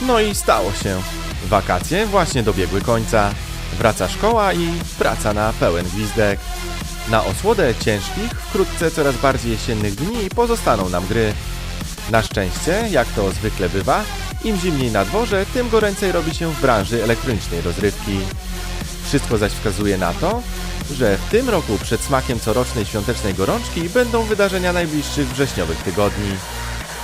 No i stało się. Wakacje właśnie dobiegły końca. Wraca szkoła i praca na pełen gwizdek. Na osłodę ciężkich, wkrótce coraz bardziej jesiennych dni pozostaną nam gry. Na szczęście, jak to zwykle bywa, im zimniej na dworze, tym goręcej robi się w branży elektronicznej rozrywki. Wszystko zaś wskazuje na to, że w tym roku przed smakiem corocznej świątecznej gorączki będą wydarzenia najbliższych wrześniowych tygodni.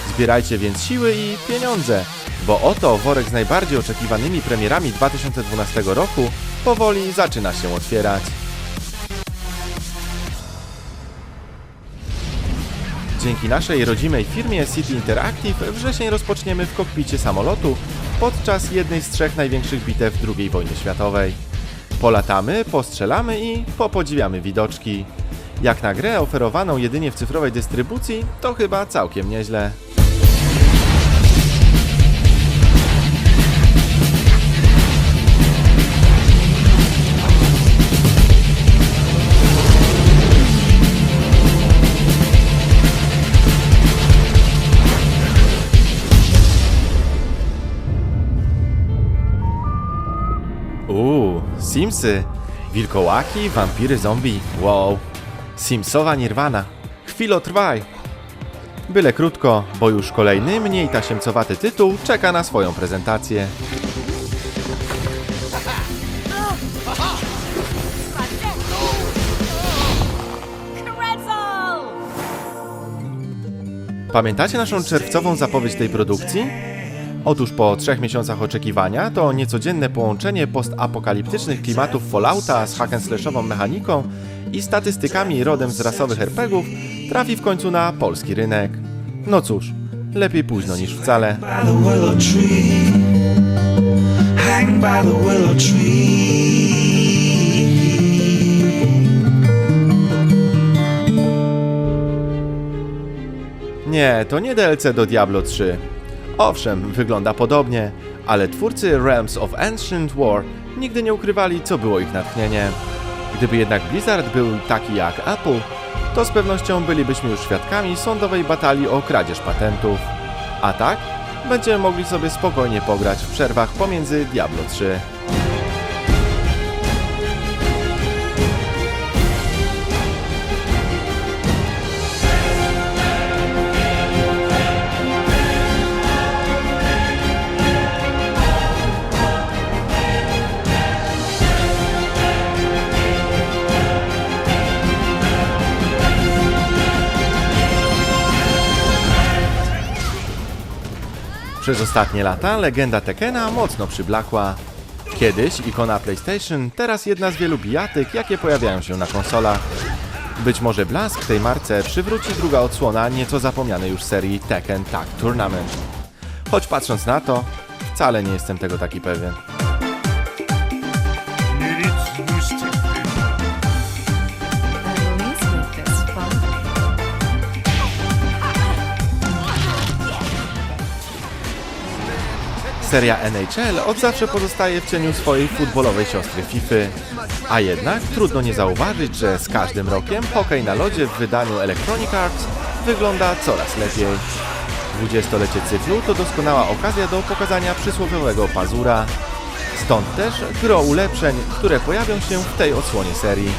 Zbierajcie więc siły i pieniądze, bo oto worek z najbardziej oczekiwanymi premierami 2012 roku powoli zaczyna się otwierać. Dzięki naszej rodzimej firmie City Interactive wrzesień rozpoczniemy w kokpicie samolotu podczas jednej z trzech największych bitew II wojny światowej. Polatamy, postrzelamy i popodziwiamy widoczki. Jak na grę oferowaną jedynie w cyfrowej dystrybucji, to chyba całkiem nieźle. Simsy, wilkołaki, wampiry, zombie, wow. Simsowa nirwana. Chwilo trwaj. Byle krótko, bo już kolejny, mniej tasiemcowaty tytuł czeka na swoją prezentację. Pamiętacie naszą czerwcową zapowiedź tej produkcji? Otóż po trzech miesiącach oczekiwania to niecodzienne połączenie postapokaliptycznych klimatów Fallouta z hack-and-slashową mechaniką i statystykami rodem z rasowych RPGów trafi w końcu na polski rynek. No cóż, lepiej późno niż wcale. Nie, to nie DLC do Diablo 3. Owszem, wygląda podobnie, ale twórcy Realms of Ancient War nigdy nie ukrywali, co było ich natchnieniem. Gdyby jednak Blizzard był taki jak Apple, to z pewnością bylibyśmy już świadkami sądowej batalii o kradzież patentów. A tak, będziemy mogli sobie spokojnie pograć w przerwach pomiędzy Diablo 3. Przez ostatnie lata legenda Tekena mocno przyblakła. Kiedyś ikona PlayStation, teraz jedna z wielu bijatyk, jakie pojawiają się na konsolach. Być może blask tej marce przywróci druga odsłona nieco zapomnianej już serii Tekken Tag Tournament. Choć patrząc na to, wcale nie jestem tego taki pewien. Seria NHL od zawsze pozostaje w cieniu swojej futbolowej siostry FIFA. A jednak trudno nie zauważyć, że z każdym rokiem hokej na lodzie w wydaniu Electronic Arts wygląda coraz lepiej. 20-lecie cyklu to doskonała okazja do pokazania przysłowiowego pazura. Stąd też gro ulepszeń, które pojawią się w tej odsłonie serii.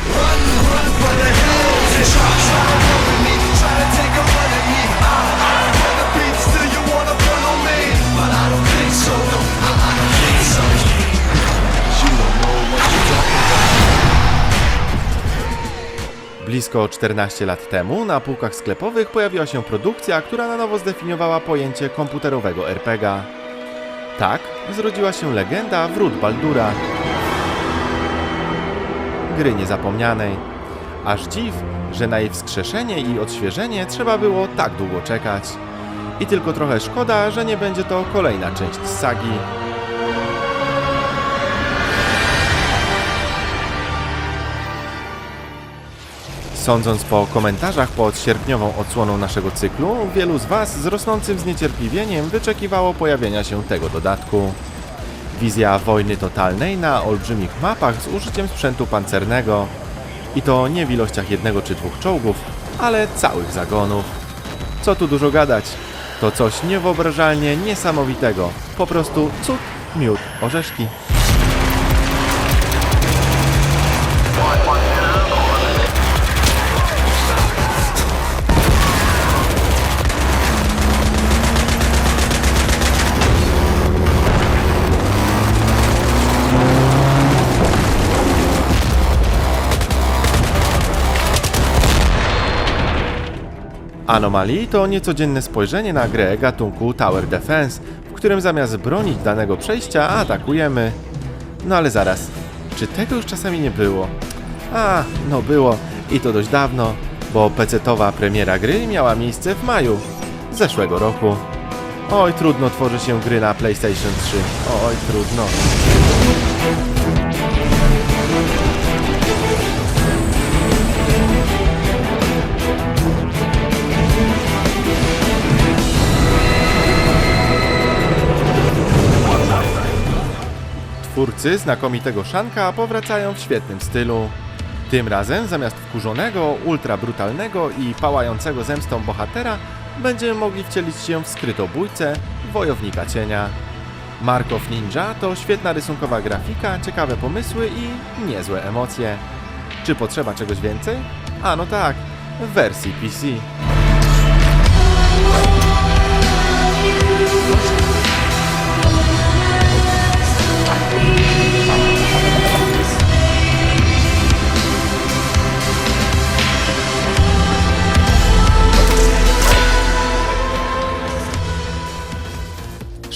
Blisko 14 lat temu na półkach sklepowych pojawiła się produkcja, która na nowo zdefiniowała pojęcie komputerowego RPGa. Tak zrodziła się legenda Wrót Baldura. Gry niezapomnianej. Aż dziw, że na jej wskrzeszenie i odświeżenie trzeba było tak długo czekać. I tylko trochę szkoda, że nie będzie to kolejna część sagi. Sądząc po komentarzach pod sierpniową odsłoną naszego cyklu, wielu z Was z rosnącym zniecierpliwieniem wyczekiwało pojawienia się tego dodatku. Wizja wojny totalnej na olbrzymich mapach z użyciem sprzętu pancernego. I to nie w ilościach jednego czy dwóch czołgów, ale całych zagonów. Co tu dużo gadać? To coś niewyobrażalnie niesamowitego. Po prostu cud, miód, orzeszki. Anomalii to niecodzienne spojrzenie na grę gatunku Tower Defense, w którym zamiast bronić danego przejścia atakujemy. No ale zaraz, czy tego już czasami nie było? A, no było i to dość dawno, bo PC-towa premiera gry miała miejsce w maju zeszłego roku. Oj, trudno tworzy się gry na PlayStation 3. Oj, trudno. Twórcy znakomitego Szanka powracają w świetnym stylu. Tym razem zamiast wkurzonego, ultra brutalnego i pałającego zemstą bohatera będziemy mogli wcielić się w skrytobójcę, wojownika cienia. Markow Ninja to świetna rysunkowa grafika, ciekawe pomysły i niezłe emocje. Czy potrzeba czegoś więcej? A no tak, w wersji PC.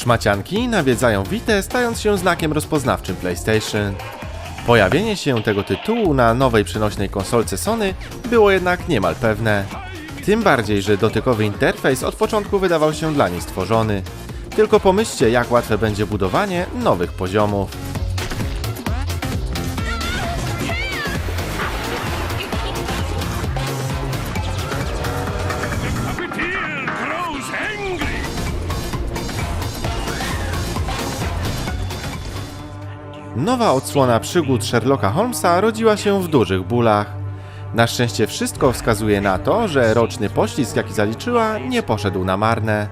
Szmacianki nawiedzają Vita, stając się znakiem rozpoznawczym PlayStation. Pojawienie się tego tytułu na nowej przenośnej konsolce Sony było jednak niemal pewne. Tym bardziej, że dotykowy interfejs od początku wydawał się dla niej stworzony. Tylko pomyślcie, jak łatwe będzie budowanie nowych poziomów. Nowa odsłona przygód Sherlocka Holmesa rodziła się w dużych bólach. Na szczęście wszystko wskazuje na to, że roczny poślizg, jaki zaliczyła, nie poszedł na marne.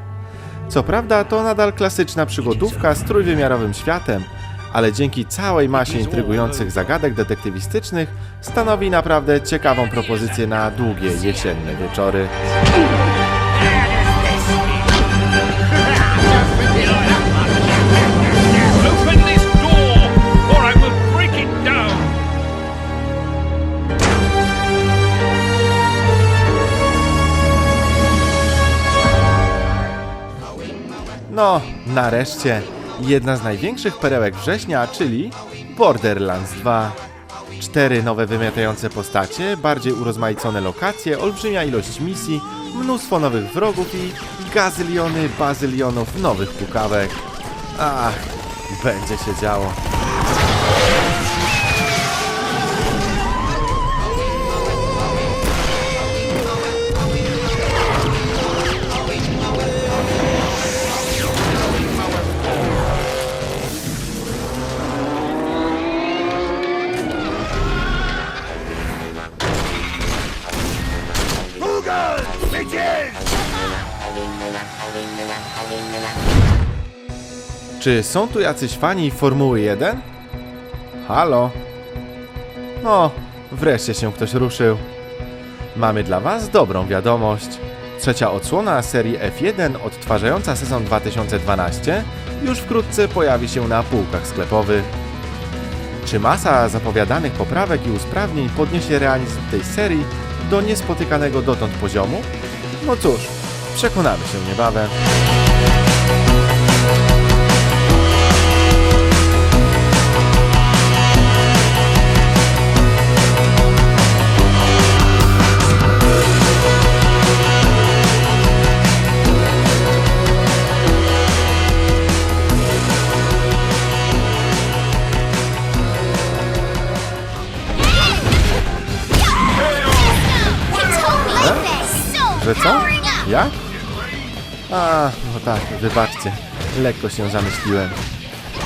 Co prawda, to nadal klasyczna przygodówka z trójwymiarowym światem, ale dzięki całej masie intrygujących zagadek detektywistycznych stanowi naprawdę ciekawą propozycję na długie jesienne wieczory. No, nareszcie, jedna z największych perełek września, czyli Borderlands 2. Cztery nowe wymiatające postacie, bardziej urozmaicone lokacje, olbrzymia ilość misji, mnóstwo nowych wrogów i gazyliony, bazylionów nowych pukawek. Ach, będzie się działo. Czy są tu jacyś fani Formuły 1? Halo? No, wreszcie się ktoś ruszył. Mamy dla Was dobrą wiadomość. Trzecia odsłona serii F1 odtwarzająca sezon 2012 już wkrótce pojawi się na półkach sklepowych. Czy masa zapowiadanych poprawek i usprawnień podniesie realizm tej serii do niespotykanego dotąd poziomu? No cóż, przekonamy się niebawem. Tak, wybaczcie. Lekko się zamyśliłem.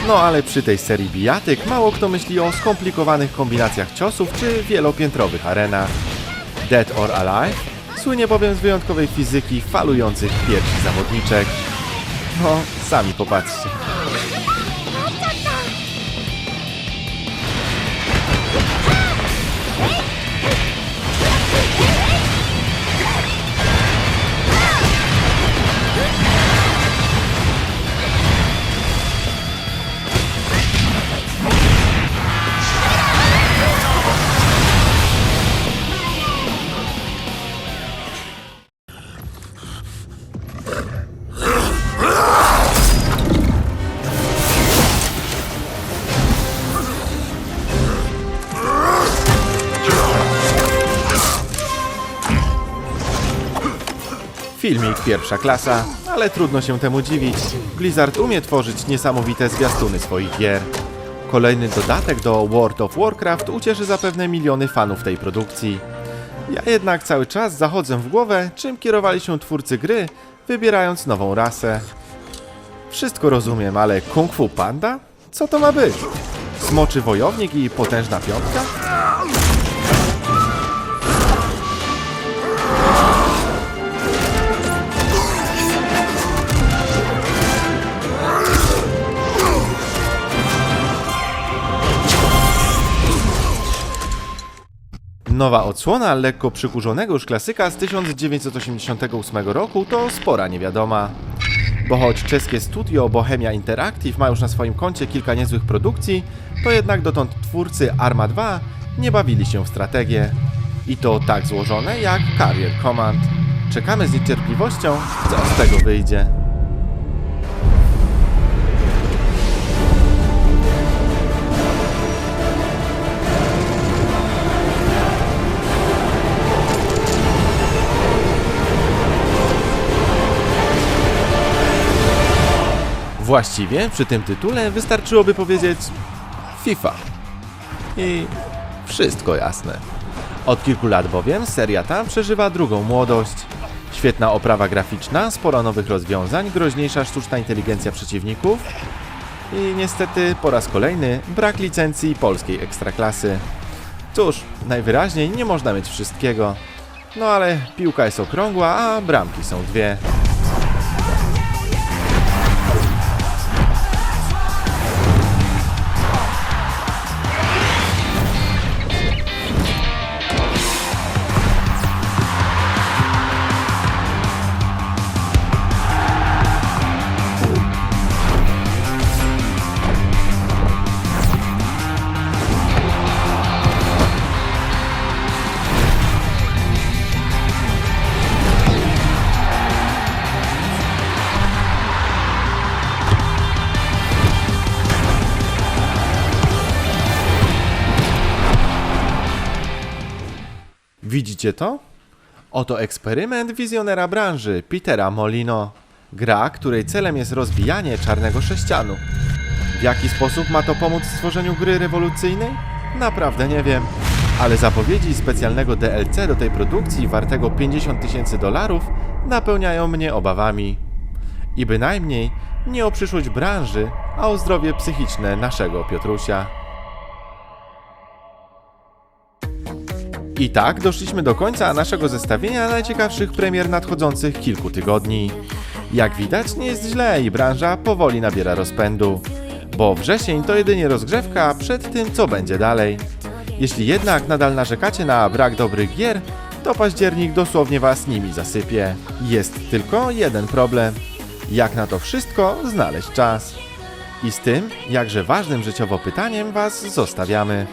No ale przy tej serii bijatyk mało kto myśli o skomplikowanych kombinacjach ciosów czy wielopiętrowych arenach. Dead or Alive? Słynie bowiem z wyjątkowej fizyki falujących piersi zawodniczek. No, sami popatrzcie. Filmik pierwsza klasa, ale trudno się temu dziwić. Blizzard umie tworzyć niesamowite zwiastuny swoich gier. Kolejny dodatek do World of Warcraft ucieszy zapewne miliony fanów tej produkcji. Ja jednak cały czas zachodzę w głowę, czym kierowali się twórcy gry, wybierając nową rasę. Wszystko rozumiem, ale Kung Fu Panda? Co to ma być? Smoczy wojownik i potężna piątka? Nowa odsłona lekko przykurzonego już klasyka z 1988 roku to spora niewiadoma. Bo choć czeskie studio Bohemia Interactive ma już na swoim koncie kilka niezłych produkcji, to jednak dotąd twórcy Arma 2 nie bawili się w strategię. I to tak złożone jak Carrier Command. Czekamy z niecierpliwością, co z tego wyjdzie. Właściwie przy tym tytule wystarczyłoby powiedzieć FIFA. I wszystko jasne. Od kilku lat bowiem seria ta przeżywa drugą młodość. Świetna oprawa graficzna, sporo nowych rozwiązań, groźniejsza sztuczna inteligencja przeciwników i niestety po raz kolejny brak licencji polskiej ekstraklasy. Cóż, najwyraźniej nie można mieć wszystkiego. No ale piłka jest okrągła, a bramki są dwie. Widzicie to? Oto eksperyment wizjonera branży Petera Molino. Gra, której celem jest rozbijanie czarnego sześcianu. W jaki sposób ma to pomóc w stworzeniu gry rewolucyjnej? Naprawdę nie wiem. Ale zapowiedzi specjalnego DLC do tej produkcji wartego 50 tysięcy dolarów napełniają mnie obawami. I bynajmniej nie o przyszłość branży, a o zdrowie psychiczne naszego Piotrusia. I tak doszliśmy do końca naszego zestawienia najciekawszych premier nadchodzących kilku tygodni. Jak widać, nie jest źle i branża powoli nabiera rozpędu. Bo wrzesień to jedynie rozgrzewka przed tym, co będzie dalej. Jeśli jednak nadal narzekacie na brak dobrych gier, to październik dosłownie was nimi zasypie. Jest tylko jeden problem. Jak na to wszystko znaleźć czas? I z tym, jakże ważnym życiowo pytaniem was zostawiamy.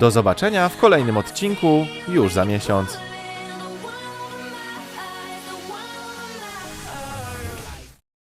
Do zobaczenia w kolejnym odcinku już za miesiąc.